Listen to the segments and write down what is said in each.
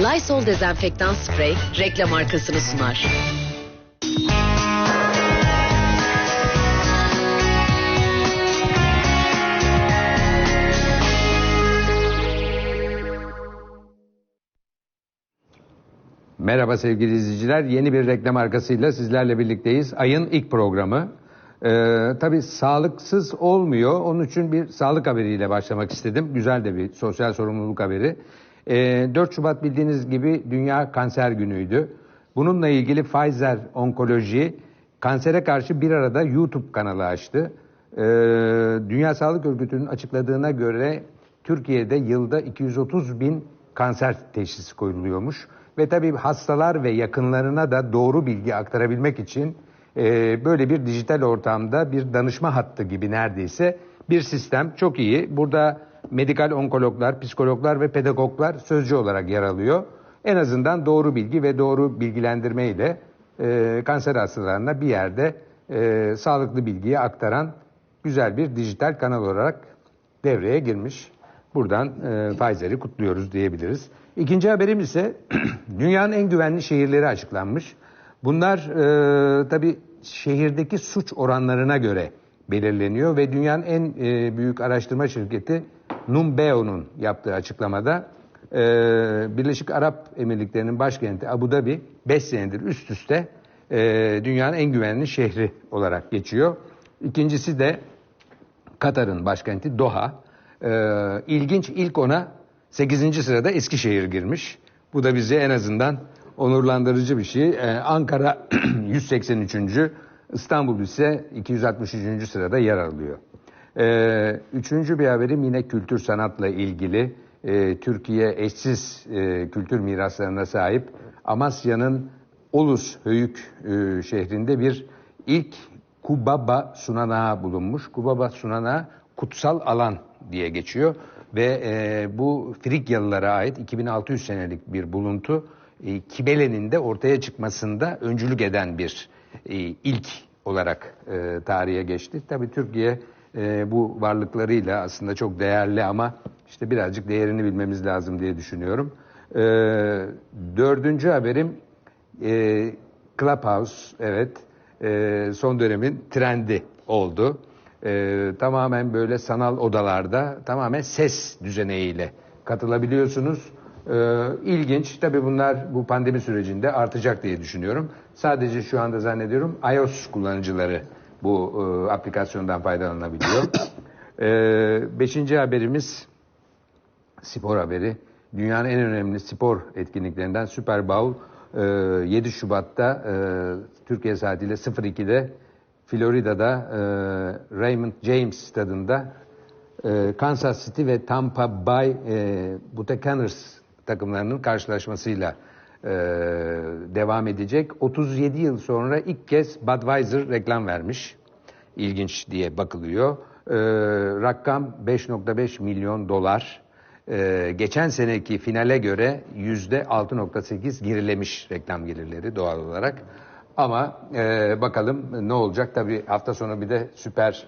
Lysol dezenfektan sprey reklam arkasını sunar. Merhaba sevgili izleyiciler. Yeni bir reklam arkasıyla sizlerle birlikteyiz. Ayın ilk programı. Ee, tabii sağlıksız olmuyor. Onun için bir sağlık haberiyle başlamak istedim. Güzel de bir sosyal sorumluluk haberi. Ee, 4 Şubat bildiğiniz gibi Dünya Kanser Günü'ydü. Bununla ilgili Pfizer Onkoloji kansere karşı bir arada YouTube kanalı açtı. Ee, Dünya Sağlık Örgütü'nün açıkladığına göre Türkiye'de yılda 230 bin kanser teşhisi koyuluyormuş. Ve tabii hastalar ve yakınlarına da doğru bilgi aktarabilmek için e, böyle bir dijital ortamda bir danışma hattı gibi neredeyse bir sistem çok iyi. Burada medikal onkologlar, psikologlar ve pedagoglar sözcü olarak yer alıyor. En azından doğru bilgi ve doğru bilgilendirme ile e, kanser hastalarına bir yerde e, sağlıklı bilgiyi aktaran güzel bir dijital kanal olarak devreye girmiş. Buradan e, Pfizer'i kutluyoruz diyebiliriz. İkinci haberim ise dünyanın en güvenli şehirleri açıklanmış. Bunlar e, tabii şehirdeki suç oranlarına göre belirleniyor ve dünyanın en e, büyük araştırma şirketi Numbeo'nun yaptığı açıklamada e, Birleşik Arap Emirlikleri'nin başkenti Abu Dhabi 5 senedir üst üste e, dünyanın en güvenli şehri olarak geçiyor. İkincisi de Katar'ın başkenti Doha. Ee, ilginç ilk ona 8. sırada Eskişehir girmiş. Bu da bizi en azından onurlandırıcı bir şey. Ee, Ankara 183. İstanbul ise 263. sırada yer alıyor. Ee, üçüncü bir haberim yine kültür sanatla ilgili. Ee, Türkiye eşsiz e, kültür miraslarına sahip. Amasya'nın Olus Höyük e, şehrinde bir ilk Kubaba Sunanağı bulunmuş. Kubaba Sunanağı kutsal alan diye geçiyor ve e, bu Frigyalılara ait 2600 senelik bir buluntu e, Kibele'nin de ortaya çıkmasında öncülük eden bir e, ilk olarak e, tarihe geçti. Tabii Türkiye e, bu varlıklarıyla aslında çok değerli ama işte birazcık değerini bilmemiz lazım diye düşünüyorum. E, dördüncü haberim e, Clubhouse, evet e, son dönemin trendi oldu. E, tamamen böyle sanal odalarda tamamen ses düzeneğiyle katılabiliyorsunuz. E, ilginç. Tabii bunlar bu pandemi sürecinde artacak diye düşünüyorum. Sadece şu anda zannediyorum iOS kullanıcıları bu e, aplikasyondan faydalanabiliyor. e, beşinci haberimiz spor haberi. Dünyanın en önemli spor etkinliklerinden Super Bowl e, 7 Şubat'ta e, Türkiye saatiyle 02'de Florida'da e, Raymond James stadında e, Kansas City ve Tampa Bay e, Buccaneers takımlarının karşılaşmasıyla e, devam edecek. 37 yıl sonra ilk kez Budweiser reklam vermiş. İlginç diye bakılıyor. E, rakam 5.5 milyon dolar. E, geçen seneki finale göre yüzde 6.8 gerilemiş reklam gelirleri doğal olarak. Ama e, bakalım ne olacak. Tabii hafta sonu bir de süper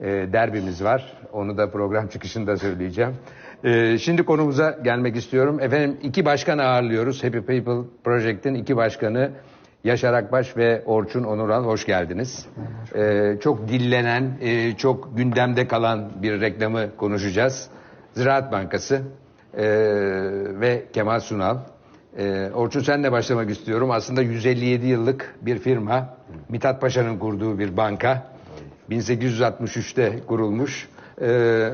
e, derbimiz var. Onu da program çıkışında söyleyeceğim. E, şimdi konumuza gelmek istiyorum. Efendim iki başkan ağırlıyoruz. Happy People Project'in iki başkanı Yaşar Akbaş ve Orçun Onural hoş geldiniz. E, çok dillenen, e, çok gündemde kalan bir reklamı konuşacağız. Ziraat Bankası e, ve Kemal Sunal. Ee, Orçun senle başlamak istiyorum. Aslında 157 yıllık bir firma. Mithat Paşa'nın kurduğu bir banka. 1863'te kurulmuş. Ee,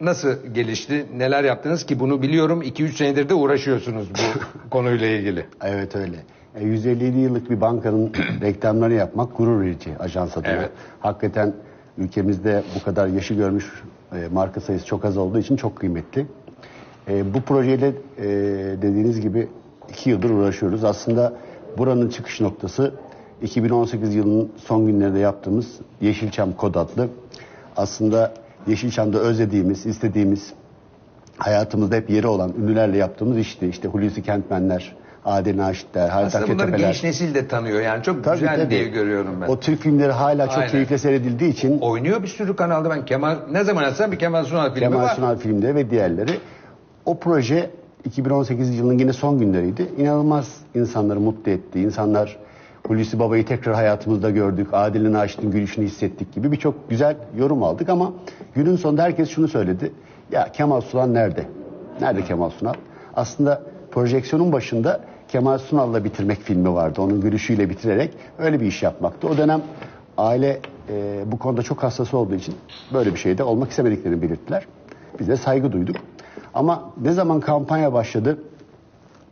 nasıl gelişti? Neler yaptınız ki bunu biliyorum. 2-3 senedir de uğraşıyorsunuz bu konuyla ilgili. Evet öyle. E, 157 yıllık bir bankanın reklamlarını yapmak gurur verici ajans adına. Evet. Hakikaten ülkemizde bu kadar yaşı görmüş e, marka sayısı çok az olduğu için çok kıymetli. E, bu projeyle e, dediğiniz gibi iki yıldır uğraşıyoruz. Aslında buranın çıkış noktası 2018 yılının son günlerinde yaptığımız Yeşilçam Kod adlı. Aslında Yeşilçam'da özlediğimiz, istediğimiz, hayatımızda hep yeri olan ünlülerle yaptığımız işti. İşte Hulusi Kentmenler, Adil Naşitler, Halit Aslında bunları genç nesil de tanıyor. Yani çok Tabii, güzel tabii. diye görüyorum ben. O Türk filmleri hala çok Aynen. keyifle seyredildiği için Oynuyor bir sürü kanalda ben Kemal ne zaman açsam bir Kemal Sunal filmi Kemal var. Sunal filmleri ve diğerleri. O proje 2018 yılının yine son günleriydi. İnanılmaz insanları mutlu etti. İnsanlar Hulusi Baba'yı tekrar hayatımızda gördük. Adil'in Naşit'in gülüşünü hissettik gibi birçok güzel yorum aldık ama günün sonunda herkes şunu söyledi. Ya Kemal Sunal nerede? Nerede Kemal Sunal? Aslında projeksiyonun başında Kemal Sunal'la bitirmek filmi vardı. Onun gülüşüyle bitirerek öyle bir iş yapmaktı. O dönem aile e, bu konuda çok hassas olduğu için böyle bir şeyde olmak istemediklerini belirttiler. Biz de saygı duyduk. Ama ne zaman kampanya başladı,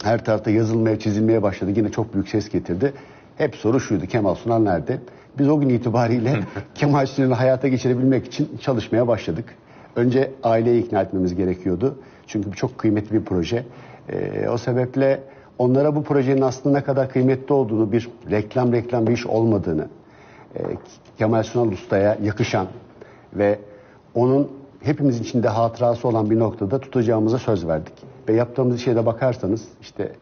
her tarafta yazılmaya, çizilmeye başladı. Yine çok büyük ses getirdi. Hep soru şuydu, Kemal Sunal nerede? Biz o gün itibariyle Kemal Sunal'ı hayata geçirebilmek için çalışmaya başladık. Önce aileyi ikna etmemiz gerekiyordu. Çünkü bu çok kıymetli bir proje. Ee, o sebeple onlara bu projenin aslında ne kadar kıymetli olduğunu, bir reklam reklam bir iş olmadığını, e, Kemal Sunal Usta'ya yakışan ve onun hepimiz içinde hatırası olan bir noktada tutacağımıza söz verdik. Ve yaptığımız işe de bakarsanız işte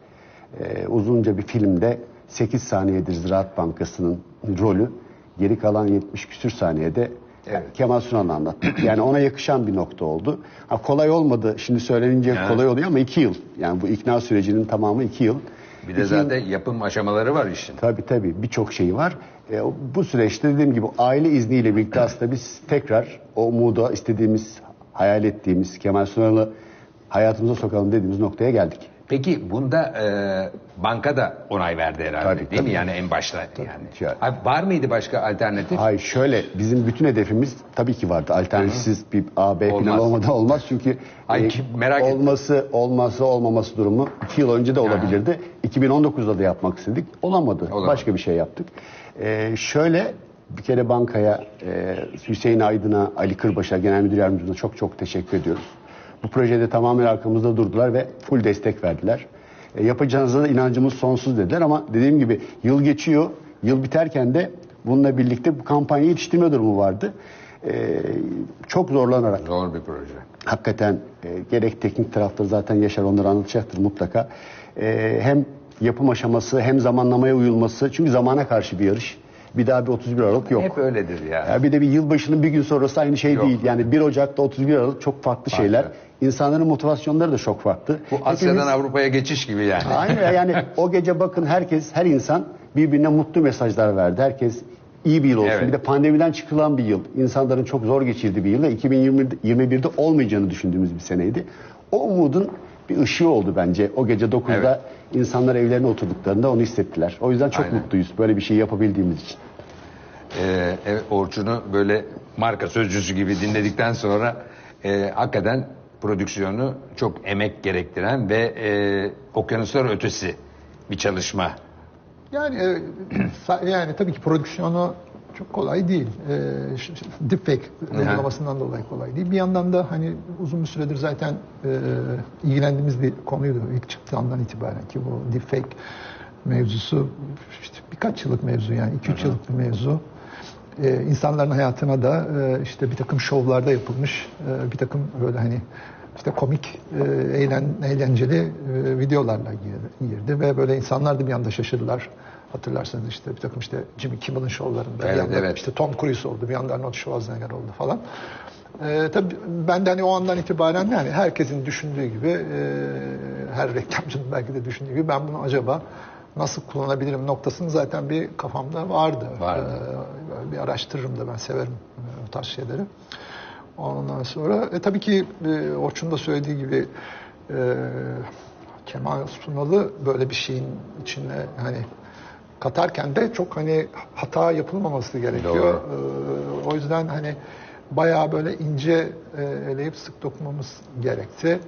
e, uzunca bir filmde 8 saniyedir Ziraat Bankası'nın rolü. Geri kalan 70 küsür saniyede Kemal Sunal'ı anlattık. Yani ona yakışan bir nokta oldu. Ha, kolay olmadı. Şimdi söylenince kolay oluyor ama 2 yıl. Yani bu ikna sürecinin tamamı 2 yıl. Bir de İki yıl- zaten yapım aşamaları var işin. Tabii tabii birçok şeyi var. E, bu süreçte dediğim gibi aile izniyle birlikte aslında biz tekrar o umuda istediğimiz, hayal ettiğimiz Kemal Sunal'ı hayatımıza sokalım dediğimiz noktaya geldik. Peki bunda e, banka da onay verdi herhalde Tabii, değil mi? tabii. Yani en başta yani. Ya- Abi var mıydı başka alternatif? Hayır şöyle bizim bütün hedefimiz tabii ki vardı. Alternatifsiz bir A, B Olmaz. plan olmadan olmaz. Çünkü Ay, e, merak ettim. olması, olması olmaması durumu iki yıl önce de olabilirdi. 2019'da da yapmak istedik. Olamadı. Olamadı. Başka bir şey yaptık. E, şöyle bir kere bankaya, e, Hüseyin Aydın'a, Ali Kırbaş'a, Genel Müdür Yardımcımıza çok çok teşekkür ediyoruz. Bu projede tamamen arkamızda durdular ve full destek verdiler. E, yapacağınıza da inancımız sonsuz dediler ama dediğim gibi yıl geçiyor. Yıl biterken de bununla birlikte bu kampanyayı yetiştirme durumu vardı. E, çok zorlanarak Zor bir proje. hakikaten e, gerek teknik tarafta zaten Yaşar onları anlatacaktır mutlaka. E, hem yapım aşaması hem zamanlamaya uyulması. Çünkü zamana karşı bir yarış. Bir daha bir 31 Aralık yok. Hep öyledir ya. Ya bir de bir yılbaşının bir gün sonrası aynı şey Yok. değil. Yani 1 Ocak'ta 31 Aralık çok farklı, şeyler. İnsanların motivasyonları da çok farklı. Bu Asya'dan Hepimiz- Avrupa'ya geçiş gibi yani. Aynen yani o gece bakın herkes, her insan birbirine mutlu mesajlar verdi. Herkes iyi bir yıl olsun. Evet. Bir de pandemiden çıkılan bir yıl. İnsanların çok zor geçirdiği bir yıl ve 2021'de olmayacağını düşündüğümüz bir seneydi. O umudun bir ışığı oldu bence. O gece 9'da Evet. insanlar evlerine oturduklarında onu hissettiler. O yüzden çok Aynen. mutluyuz böyle bir şey yapabildiğimiz için. Ee, evet, Orçun'u böyle marka sözcüsü gibi dinledikten sonra e, hakikaten prodüksiyonu çok emek gerektiren ve e, okyanuslar ötesi bir çalışma. Yani e, yani tabii ki prodüksiyonu çok kolay değil. E, deepfake uygulamasından dolayı kolay değil. Bir yandan da hani uzun bir süredir zaten e, ilgilendiğimiz bir konuydu ilk çıktığı andan itibaren ki bu deepfake mevzusu işte birkaç yıllık mevzu yani 2-3 yıllık bir mevzu. E, insanların hayatına da e, işte bir takım şovlarda yapılmış e, bir takım böyle hani işte komik, e, eğlen, eğlenceli e, videolarla girdi, ve böyle insanlar da bir anda şaşırdılar. Hatırlarsanız işte bir takım işte Jimmy Kimmel'ın şovlarında Evet, bir anda evet. işte Tom Cruise oldu, bir anda Arnold Schwarzenegger oldu falan. E, tabii ben de hani o andan itibaren yani herkesin düşündüğü gibi e, her reklamcının belki de düşündüğü gibi ben bunu acaba nasıl kullanabilirim noktasını zaten bir kafamda vardı. Vardı. E, böyle bir araştırırım da ben severim e, o tarz şeyleri. Ondan sonra e, tabii ki e, Orçun da söylediği gibi e, Kemal Sunal'ı böyle bir şeyin içine hani katarken de çok hani hata yapılmaması gerekiyor. E, o yüzden hani bayağı böyle ince e, eleyip sık dokunmamız gerekti.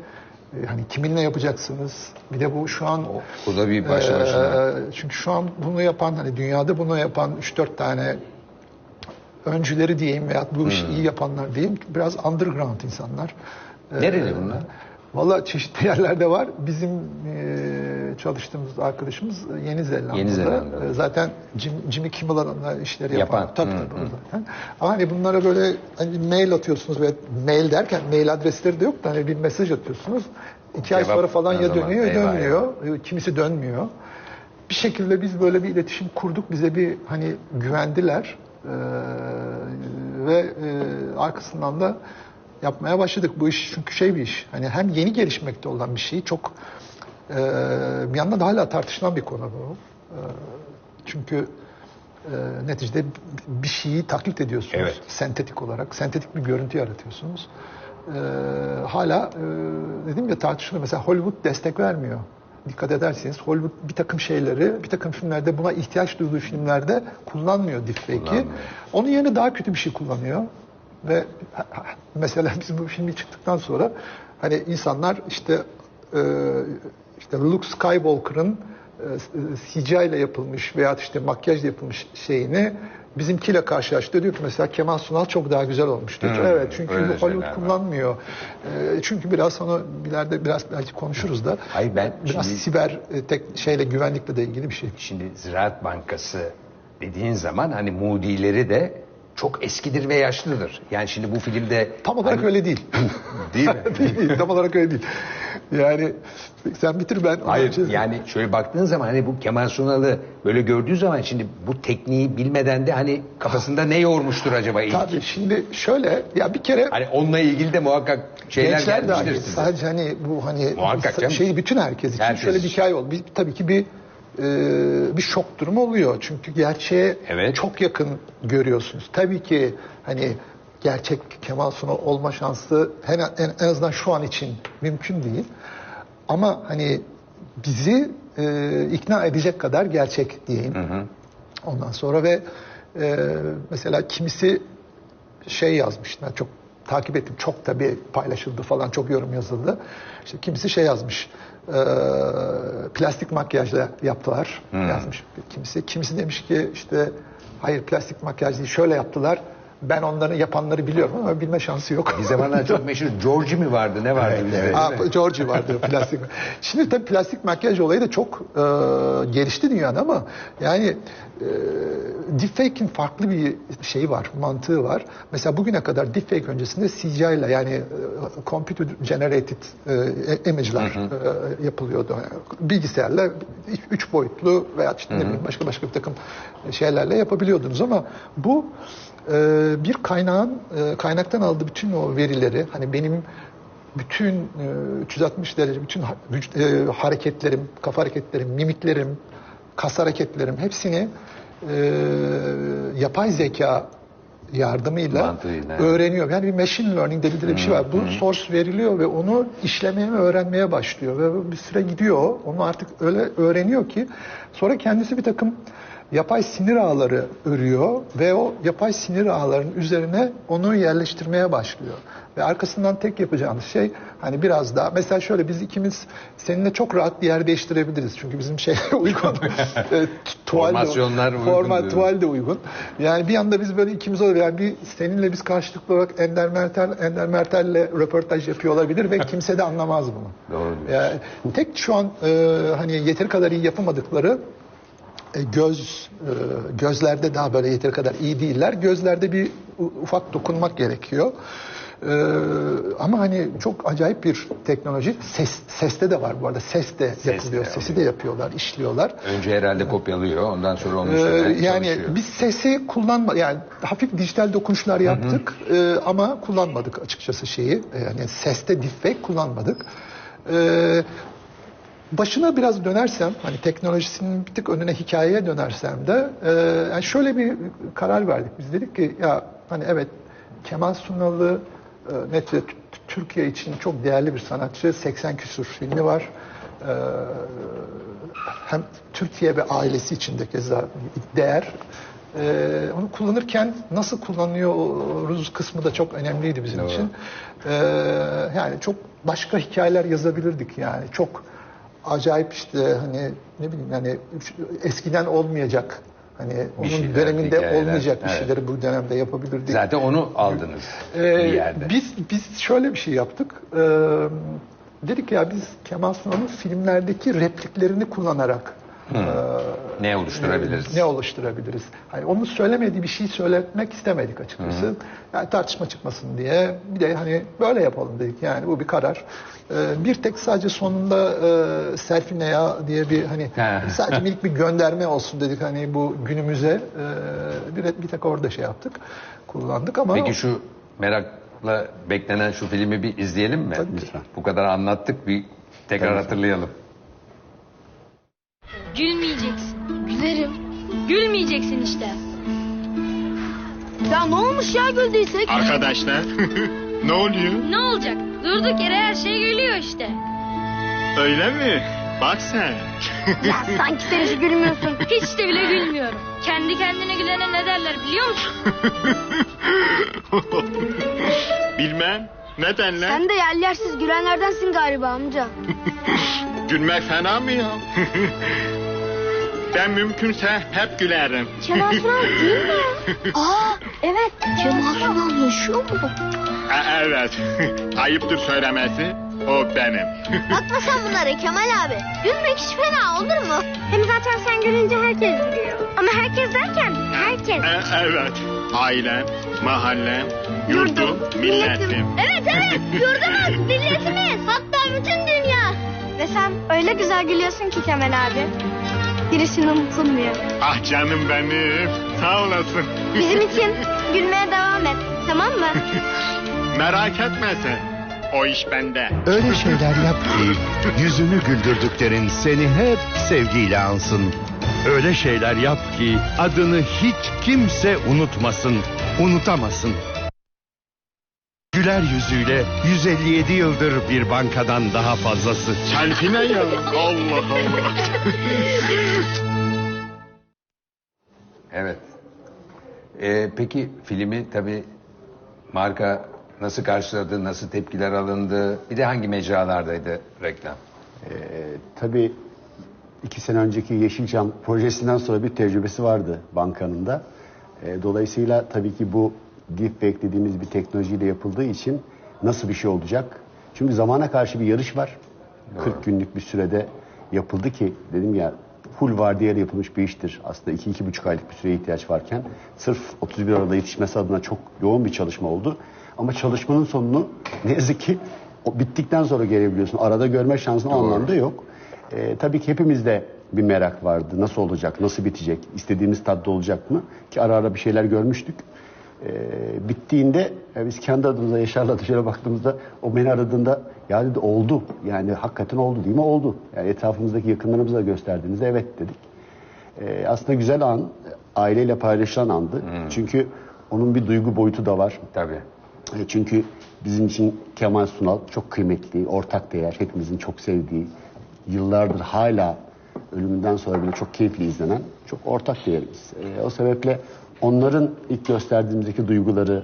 E, hani kiminle yapacaksınız? Bir de bu şu an O, o da bir başlı başına. ee, çünkü şu an bunu yapan hani dünyada bunu yapan 3-4 tane öncüleri diyeyim veya bu işi iyi yapanlar diyeyim biraz underground insanlar. Ee, Nereli bunlar? Valla çeşitli yerlerde var. Bizim e, çalıştığımız arkadaşımız Yeni Zelanda'da. Yeni Zelanda'da. E, zaten Jim, Jimmy Kimmel'ın da işleri yapan. Yapan. Tabii tabii zaten. Ama hani bunlara böyle hani mail atıyorsunuz ve mail derken mail adresleri de yok da hani bir mesaj atıyorsunuz. İki ay Cevap sonra falan ya zaman? dönüyor ya dönmüyor. E, Kimisi dönmüyor. Bir şekilde biz böyle bir iletişim kurduk. Bize bir hani güvendiler. Ee, ve e, arkasından da yapmaya başladık. Bu iş çünkü şey bir iş. Hani hem yeni gelişmekte olan bir şey çok e, bir yandan da hala tartışılan bir konu bu. E, çünkü e, neticede bir şeyi taklit ediyorsunuz. Evet. Sentetik olarak. Sentetik bir görüntü yaratıyorsunuz. E, hala e, dedim ya tartışılıyor. Mesela Hollywood destek vermiyor. Dikkat ederseniz Hollywood bir takım şeyleri, bir takım filmlerde buna ihtiyaç duyduğu filmlerde kullanmıyor deepfake'i. Onun yerine daha kötü bir şey kullanıyor. Ve mesela biz bu filmi çıktıktan sonra hani insanlar işte e, işte Luke Skywalker'ın e, CGI ile yapılmış veya işte makyajla yapılmış şeyini bizimkiyle karşılaştı. Diyor ki mesela Kemal Sunal çok daha güzel olmuş diyor. Hmm, evet çünkü bu Hollywood kullanmıyor. E, çünkü biraz onu ileride biraz belki konuşuruz da. Hayır, ben biraz şimdi- siber e, tek şeyle güvenlikle de ilgili bir şey. Şimdi Ziraat Bankası dediğin zaman hani Moody'leri de çok eskidir ve yaşlıdır. Yani şimdi bu filmde Tam olarak hani- öyle değil. değil mi? değil, değil, tam olarak öyle değil. Yani sen bitir ben. Hayır Önce- yani şöyle baktığın zaman hani bu Kemal Sunal'ı böyle gördüğü zaman şimdi bu tekniği bilmeden de hani kafasında ne yoğurmuştur acaba ilk? Tabii şimdi şöyle ya bir kere Hani onunla ilgili de muhakkak şeyler gençler gelmiştir dahi size. sadece hani bu hani Muhakkak şey bütün herkes için Herkes şöyle bir için. hikaye oldu. Bir, tabii ki bir bir şok durumu oluyor. Çünkü gerçeğe Evet. çok yakın görüyorsunuz. Tabii ki hani gerçek Kemal Sunal olma şansı en, en, en azından şu an için mümkün değil. Ama hani bizi e, ikna edecek kadar gerçek diyeyim. Ondan sonra ve e, mesela kimisi şey yazmış. Ben çok takip ettim. Çok tabii paylaşıldı falan. Çok yorum yazıldı. İşte kimisi şey yazmış. E, plastik makyajla yaptılar. Yazmış kimisi. Kimisi demiş ki işte hayır plastik makyaj değil şöyle yaptılar. Ben onları yapanları biliyorum ama bilme şansı yok. Bir zamanlar çok meşhur Georgie mi vardı ne vardı? Evet, evet. Aa, Georgie vardı plastik. Şimdi tabii plastik makyaj olayı da çok e, gelişti dünyada ama yani e, deepfake'in farklı bir şeyi var, mantığı var. Mesela bugüne kadar deepfake öncesinde CGI ile yani e, computer generated e, image'lar e, yapılıyordu. Yani bilgisayarla üç boyutlu veya işte ne bileyim başka başka bir takım şeylerle yapabiliyordunuz ama bu e, bir kaynağın e, kaynaktan aldığı bütün o verileri hani benim bütün e, 360 derece bütün e, hareketlerim, kafa hareketlerim, mimiklerim, kas hareketlerim hepsini e, yapay zeka yardımıyla Mantığıyla. öğreniyor. Yani bir machine learning dedikleri bir şey var. Bu source veriliyor ve onu işlemeye ve öğrenmeye başlıyor. Ve bir süre gidiyor. Onu artık öyle öğreniyor ki sonra kendisi bir takım yapay sinir ağları örüyor ve o yapay sinir ağlarının üzerine onu yerleştirmeye başlıyor. Ve arkasından tek yapacağımız şey hani biraz daha mesela şöyle biz ikimiz seninle çok rahat bir yer değiştirebiliriz. Çünkü bizim şey uygun. E, tuval de- Formasyonlar uygun Format, tuval de uygun. Yani bir anda biz böyle ikimiz olur. Yani bir seninle biz karşılıklı olarak Ender Mertel, Ender Mertel'le röportaj yapıyor olabilir ve kimse de anlamaz bunu. Doğru diyorsun. Yani tek şu an e, hani yeteri kadar iyi yapamadıkları göz e, gözlerde daha böyle yeteri kadar iyi değiller. Gözlerde bir ufak dokunmak gerekiyor. E, ama hani çok acayip bir teknoloji. Ses seste de var bu arada. Ses de de yapılıyor. Sesi de yapıyorlar, işliyorlar. Önce herhalde kopyalıyor ondan sonra onun Ee, üstüne yani çalışıyor. biz sesi kullanma yani hafif dijital dokunuşlar yaptık e, ama kullanmadık açıkçası şeyi. E, Yani seste deepfake kullanmadık. E, başına biraz dönersem hani teknolojisinin bir tık önüne hikayeye dönersem de e, yani şöyle bir karar verdik. Biz dedik ki ya hani evet Kemal Sunal'ı e, T- Türkiye için çok değerli bir sanatçı. 80 küsur filmi var. E, hem Türkiye ve ailesi için de keza değer. Ee, onu kullanırken nasıl kullanıyoruz kısmı da çok önemliydi bizim için. Ee, yani çok başka hikayeler yazabilirdik yani. Çok acayip işte hani ne bileyim yani eskiden olmayacak hani onun şeyler, döneminde hikayeler, olmayacak bir evet. şeyleri bu dönemde yapabilirdik. Zaten onu aldınız Ee, bir yerde. Biz biz şöyle bir şey yaptık. Ee, dedik ya biz Kemal Sunal'ın filmlerdeki repliklerini kullanarak e, ne oluşturabiliriz? ne oluşturabiliriz? Hani onun söylemediği bir şey söyletmek istemedik açıkçası. Yani tartışma çıkmasın diye. Bir de hani böyle yapalım dedik. Yani bu bir karar. Ee, bir tek sadece sonunda e, selfie ne ya diye bir hani Ha. sadece minik bir gönderme olsun dedik hani bu günümüze e, bir, bir tek orada şey yaptık kullandık ama Peki şu merak merakla beklenen şu filmi bir izleyelim mi? Lütfen. Bu kadar anlattık bir tekrar Tabii. hatırlayalım. Gülmeyeceksin. Gülerim. Gülmeyeceksin işte. Ya ne olmuş ya güldüysek? Arkadaşlar ne oluyor? Ne olacak? Durduk yere her şey gülüyor işte. Öyle mi? Bak sen. Ya sanki sen hiç gülmüyorsun. Hiç de bile gülmüyorum. Kendi kendine gülene ne derler biliyor musun? Bilmem. Ne denler? Sen de yer yersiz gülenlerdensin galiba amca. Gülmek fena mı ya? Ben mümkünse hep gülerim. Kemal Sunal değil mi? Aa evet Kemal Sunal yaşıyor mu? E- evet. Ayıptır söylemesi. O benim. Bakma sen bunlara Kemal abi. Gülmek hiç fena olur mu? Hem zaten sen gülünce herkes gülüyor. Ama herkes derken herkes. E- evet. Ailem, mahallem, yurdum, milletim. Evet evet yurdumuz, milletimiz. Hatta bütün dünya. Ve sen öyle güzel gülüyorsun ki Kemal abi. Girişini unutulmuyor. Ah canım benim. Sağ olasın. Bizim için gülmeye devam et. Tamam mı? Merak etme sen. O iş bende. Öyle şeyler yap ki yüzünü güldürdüklerin seni hep sevgiyle ansın. Öyle şeyler yap ki adını hiç kimse unutmasın, unutamasın. Güler yüzüyle 157 yıldır bir bankadan daha fazlası. Selfie ne ya? Allah Allah. Evet. Ee, peki filmi tabii marka nasıl karşıladı, nasıl tepkiler alındı? Bir de hangi mecralardaydı reklam? Ee, tabii iki sene önceki Yeşilçam projesinden sonra bir tecrübesi vardı bankanın da. Ee, dolayısıyla tabii ki bu deepfake dediğimiz bir teknolojiyle yapıldığı için nasıl bir şey olacak? Çünkü zamana karşı bir yarış var. 40 günlük bir sürede yapıldı ki dedim ya full vardiyayla yapılmış bir iştir. Aslında 2-2,5 aylık bir süreye ihtiyaç varken sırf 31 Aralık'ta yetişmesi adına çok yoğun bir çalışma oldu. Ama çalışmanın sonunu ne yazık ki o bittikten sonra gelebiliyorsun. Arada görme şansın o anlamda yok. Ee, tabii ki hepimizde bir merak vardı. Nasıl olacak, nasıl bitecek, istediğimiz tatta olacak mı? Ki ara ara bir şeyler görmüştük. Ee, bittiğinde e, biz kendi adımıza Yaşar'la dışarı baktığımızda o beni aradığında ya dedi oldu. Yani hakikaten oldu değil mi? Oldu. Yani etrafımızdaki yakınlarımıza gösterdiğinizde evet dedik. Ee, aslında güzel an, aileyle paylaşılan andı. Çünkü onun bir duygu boyutu da var. Tabii. E, Çünkü bizim için Kemal Sunal çok kıymetli, ortak değer, hepimizin çok sevdiği, yıllardır hala ölümünden sonra bile çok keyifli izlenen çok ortak değerimiz. E, o sebeple onların ilk gösterdiğimizdeki duyguları,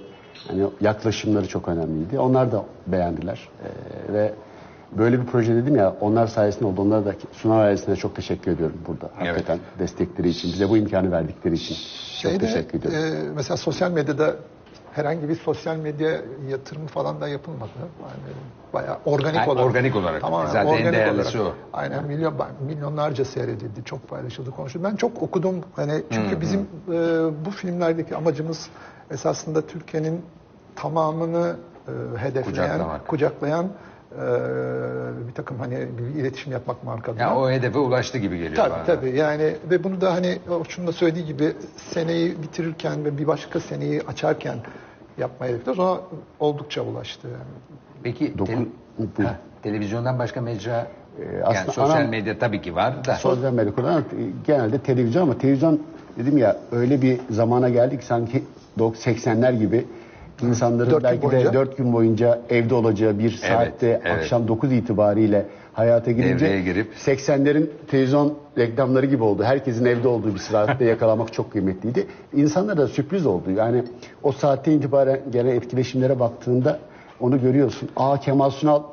yani yaklaşımları çok önemliydi. Onlar da beğendiler. E, ve böyle bir proje dedim ya, onlar sayesinde oldu. Onlara da Sunal ailesine çok teşekkür ediyorum burada. Hakikaten destekleri için, bize bu imkanı verdikleri için. çok Şeyde, teşekkür ediyorum. e, mesela sosyal medyada herhangi bir sosyal medya yatırımı falan da yapılmadı. Yani bayağı organik Ha, olarak. organik olarak. Tamamen Zaten en organik değerlisi olarak. o. Aynen milyon, milyonlarca seyredildi, çok paylaşıldı, konuşuldu. Ben çok okudum. Hani çünkü bizim e, bu filmlerdeki amacımız esasında Türkiye'nin tamamını e, hedefleyen, kucaklayan e, bir takım hani bir iletişim yapmak markada. Ya o hedefe ulaştı gibi geliyor Tabii bana. tabii yani ve bunu da hani Orçun da söylediği gibi seneyi bitirirken ve bir başka seneyi açarken yapmaya hedefliyoruz. Ona oldukça ulaştı. Yani. Peki Dokun- Buyur. Ha, televizyondan başka mecra yani aslında sosyal ana- medya tabii ki var da. Sosyal medya kullanan genelde televizyon ama televizyon dedim ya öyle bir zamana geldik sanki 80'ler gibi insanların Dört gün belki boyunca. de 4 gün boyunca evde olacağı bir saatte evet. akşam 9 itibariyle hayata girince Devreye girip. 80'lerin televizyon reklamları gibi oldu. Herkesin evde olduğu bir saatte yakalamak çok kıymetliydi. İnsanlara da sürpriz oldu. Yani o saatte itibaren gelen etkileşimlere baktığında onu görüyorsun. Aa Kemal Sunal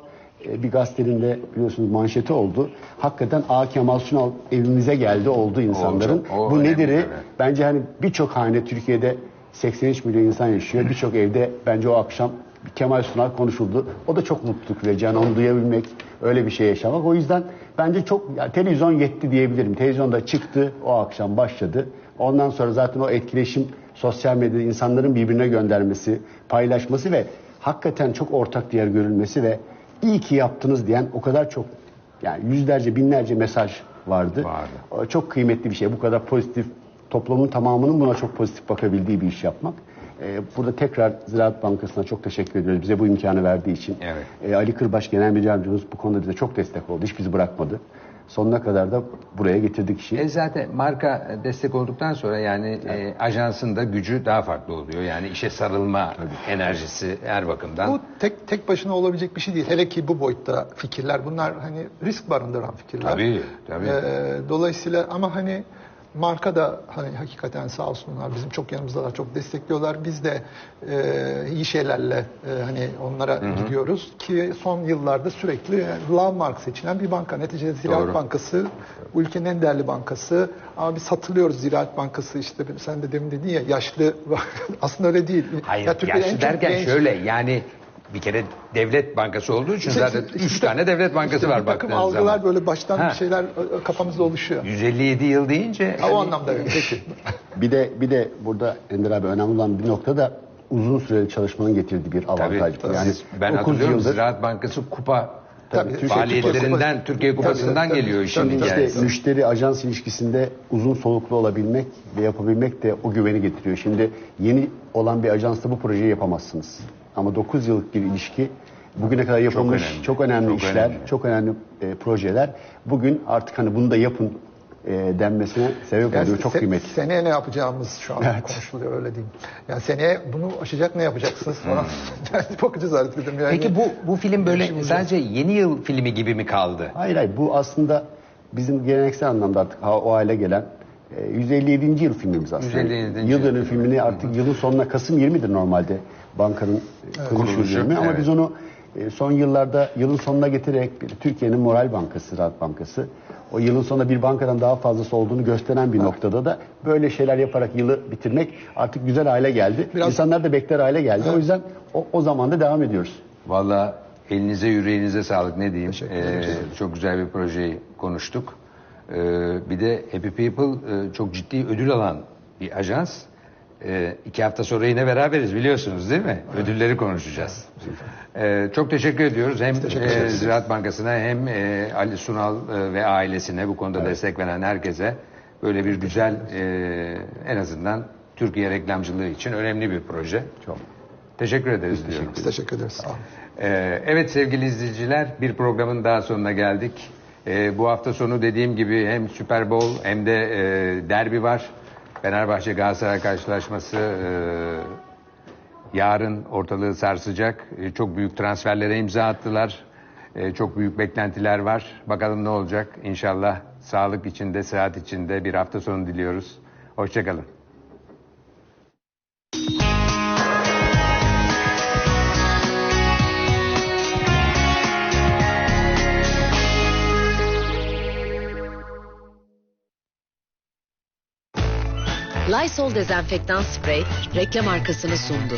e, bir gazetenin de biliyorsunuz manşeti oldu. Hakikaten A Kemal Sunal evimize geldi oldu insanların. çok- o Bu önemli nedir? tabii. Bence hani birçok hane Türkiye'de 83 milyon insan yaşıyor. Birçok evde bence o akşam Kemal Sunal konuşuldu. O da çok mutluluk verici. Yani onu duyabilmek, öyle bir şey yaşamak. O yüzden bence çok yani televizyon yetti diyebilirim. Televizyonda çıktı, o akşam başladı. Ondan sonra zaten o etkileşim sosyal medyada insanların birbirine göndermesi, paylaşması ve hakikaten çok ortak değer görülmesi ve iyi ki yaptınız diyen o kadar çok yani yüzlerce binlerce mesaj vardı. Vardı. Çok kıymetli bir şey. Bu kadar pozitif toplumun tamamının buna çok pozitif bakabildiği bir iş yapmak. E, burada tekrar Ziraat Bankası'na çok teşekkür ediyoruz. Bize bu imkanı verdiği için. Evet. E, Ali Kırbaş Genel Müdür Yardımcımız bu konuda bize çok destek oldu. Hiç bizi bırakmadı. Sonuna kadar da buraya getirdik işi. E zaten marka destek olduktan sonra yani e, ajansın da gücü daha farklı oluyor. Yani işe sarılma enerjisi her bakımdan. Bu tek tek başına olabilecek bir şey değil. Hele ki bu boyutta fikirler bunlar hani risk barındıran fikirler. Tabii, tabii. Ee, dolayısıyla ama hani marka da hani hakikaten sağ olsunlar bizim çok yanımızdalar, çok destekliyorlar. Biz de e, iyi şeylerle e, hani onlara gidiyoruz ki son yıllarda sürekli landmark seçilen bir banka. Neticede Ziraat Doğru. Bankası bu ülkenin en değerli bankası. Ama biz hatırlıyoruz Ziraat Bankası işte sen de demin dedin ya yaşlı aslında öyle değil. Hayır Ya en yaşlı çok derken genç- şöyle yani bir kere devlet bankası olduğu için zaten İşte- üç tane devlet bankası işte var baktığınız algılar zaman. böyle baştan Ha. bir şeyler e, kafamızda oluşuyor. 157 yıl deyince Ha, o hani- anlamda. Peki. Bir de bir de burada Ender abi önemli olan bir nokta da uzun süreli çalışmanın getirdiği bir avantaj. tabii. Yani Siz- ben 9 hatırlıyorum yıldır Ziraat Bankası kupa Tabii, Türkiye faaliyetlerinden Kupası. Türkiye Kupası'ndan Tabii, geliyor işin tabii, tabii. hikayesi. İşte müşteri ajans ilişkisinde uzun soluklu olabilmek ve yapabilmek de o güveni getiriyor. Şimdi yeni olan bir ajansta bu projeyi yapamazsınız. Ama 9 yıllık bir ilişki bugüne kadar yapılmış çok önemli. önemli, Çok işler, önemli. çok önemli e, projeler. Bugün artık hani bunu da yapın e, denmesine sebep Yani oluyor. Çok se- kıymetli. Seneye ne yapacağımız şu an Evet. konuşuluyor öyle diyeyim. Yani seneye bunu aşacak ne yapacaksınız falan. yani bakacağız artık dedim yani. Peki bu bu film böyle Yaşımız sadece yeni yıl filmi gibi mi kaldı? Hayır hayır bu aslında bizim geleneksel anlamda artık ha- o hale gelen e, 157. yıl filmimiz aslında. 157. Yıl dönüm filmini artık yılın sonuna Kasım 20'dir normalde bankanın e, kuruluş Kuruluşu, dönemi ama evet. biz onu e, son yıllarda yılın sonuna getirerek bir Türkiye'nin moral bankası, Ziraat Bankası o yılın sonunda bir bankadan daha fazlası olduğunu gösteren bir noktada da böyle şeyler yaparak yılı bitirmek artık güzel hale geldi. Biraz- İnsanlar da bekler hale geldi. O yüzden o, o zaman da devam ediyoruz. Valla elinize yüreğinize sağlık ne diyeyim. Ee, çok güzel bir projeyi konuştuk. Ee, bir de Happy People e, çok ciddi ödül alan bir ajans. Ee, iki hafta sonra yine beraberiz biliyorsunuz değil mi? Ödülleri konuşacağız. Ee, çok teşekkür ediyoruz hem e, Ziraat Bankası'na hem e, Ali Sunal e, ve ailesine bu konuda destek veren herkese böyle bir güzel e, en azından Türkiye reklamcılığı için önemli bir proje. Çok. Teşekkür ederiz diyorum. Biz teşekkür ederiz. Ee, evet sevgili izleyiciler bir programın daha sonuna geldik. Ee, bu hafta sonu dediğim gibi hem Super Bowl hem de e, derbi var. Fenerbahçe Galatasaray karşılaşması e, yarın ortalığı sarsacak. E, çok büyük transferlere imza attılar. E, çok büyük beklentiler var. Bakalım ne olacak. İnşallah sağlık içinde, sıhhat içinde bir hafta sonu diliyoruz. Hoşçakalın. Lysol dezenfektan sprey reklam arkasını sundu.